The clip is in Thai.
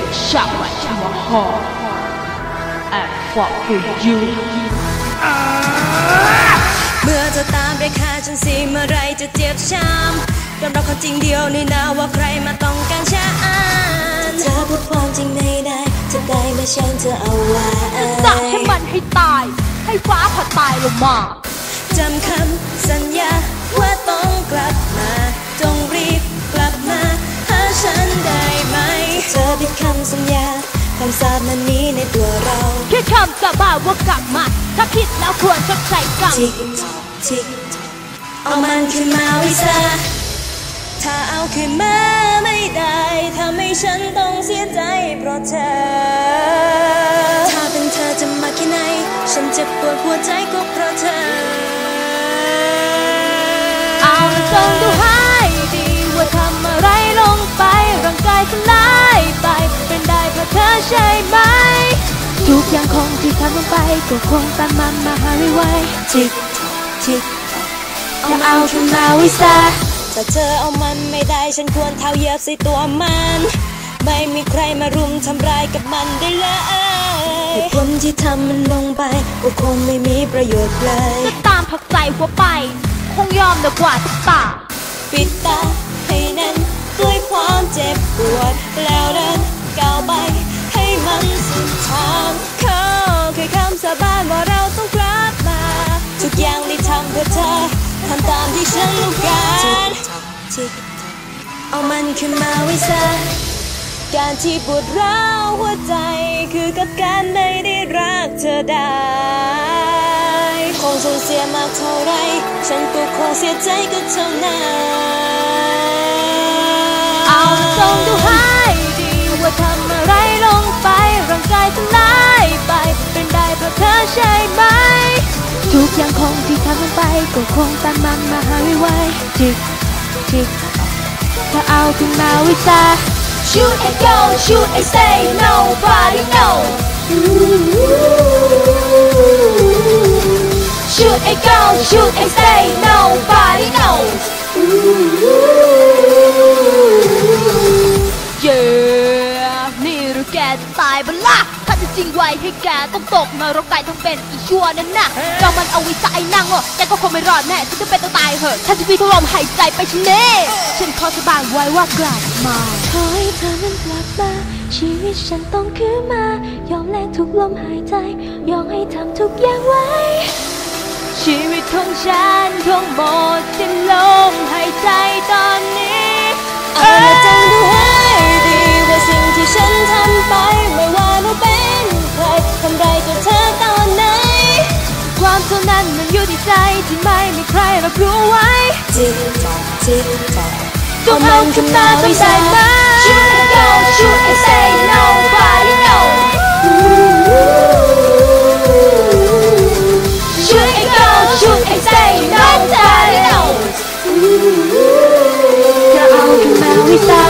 you shot right to my heart and fought for you เมื่อเธอตามไปฆ่าฉันสิเมื่อไรจะเจ็บช้ำยอมรับความจริงเดียวนี่นาว่าใครมาต้องการฉันเธอพูดความจริงไม่ได้จะได้ไม่ฉันเธอเอาไว้สาให้มันให้ตาย ให้ฟ้าผ่าตายลงมาจำคำสัญญาว่าต้อง คำสาปนั้นมีในตัวเรา แค่คำสาบานว่ากลับมา ถ้าคิดแล้วควรชดใช้กรรมทิกทอกทิกทอกเอามันขึ้นมาไวิซาถ้าเอาขึ้นมาไม่ได้ทำให้ฉันต้องเสียใจเพราะเธอ ถ้าเป็นเธอจะมาแค่ไหน ฉันเจ็บปวดหัวใจก็เพราะเธอ เอาละจงดูให้ คงที่ทำลงไปก็คงตามมันมาหาไว้ทิกทอกทิกทอกจะเอาขึ้นมาวิซาถ้าเธอเอามันไม่ได้ฉันควรเท้าเหยียบใส่ตัวมัน ไม่มีใครมารุมทำร้ายกับมันได้เลยเหตุผลที่ทำมันลงไปก็คงไม่มีประโยชน์เลยจะตามผักใจหัวไป คงยอมดีกว่าทุกตาปิดตาให้แน่นด้วยความเจ็บปวด แล้วเดินก้าวไปให้มันสุดทาง ฉันต้องการเอามันขึ้นมาไว้ซะการที่ปวดร้าวหัวใจ คือกับการไม่ได้รักเธอได้คงสูญเสียมากเท่าไร ฉันก็คงเสียใจก็เท่านั้น ย่างคงที่ทำลงไปก็คงตามมันมาหาไว้จิกจิกถ้าเอาขึ้นมาไวิซา Shoot and go shoot and stay nobody know Shoot and go shoot and stay nobody knows Yeah นี่หรือแกจะตายบ้าล่ะ จะจริงไว้ให้แกต้องตกนรกตายทั้งเป็นอีชั่วนั่นน่ะจองมันเอาไว้ใส่นั่งอะแกก็คงไม่รอดแน่ฉันจะเป็นต้องตายเหอะถ้าจะมีทุกลมหายใจไปฉันเน่ฉันขอสาบานไว้ว่ากลับมาขอให้เธอนั้นกลับมาชีวิตฉันต้องคืนมายอมแลกทุกลมหายใจ ยอมให้ทำทุกอย่างไว้ ชีวิตของฉันคงหมดสิ้นลมหายใจตอน ใจที่ไม่มีใครรับรู้ไว้จิ้งจอกจิ้งจอกต้องเอาขึ้นมาต้องได้ไหม Shoot and go shoot and say nobody know Shoot and go shoot and say nobody know จะเอาขึ้นมาวิสัย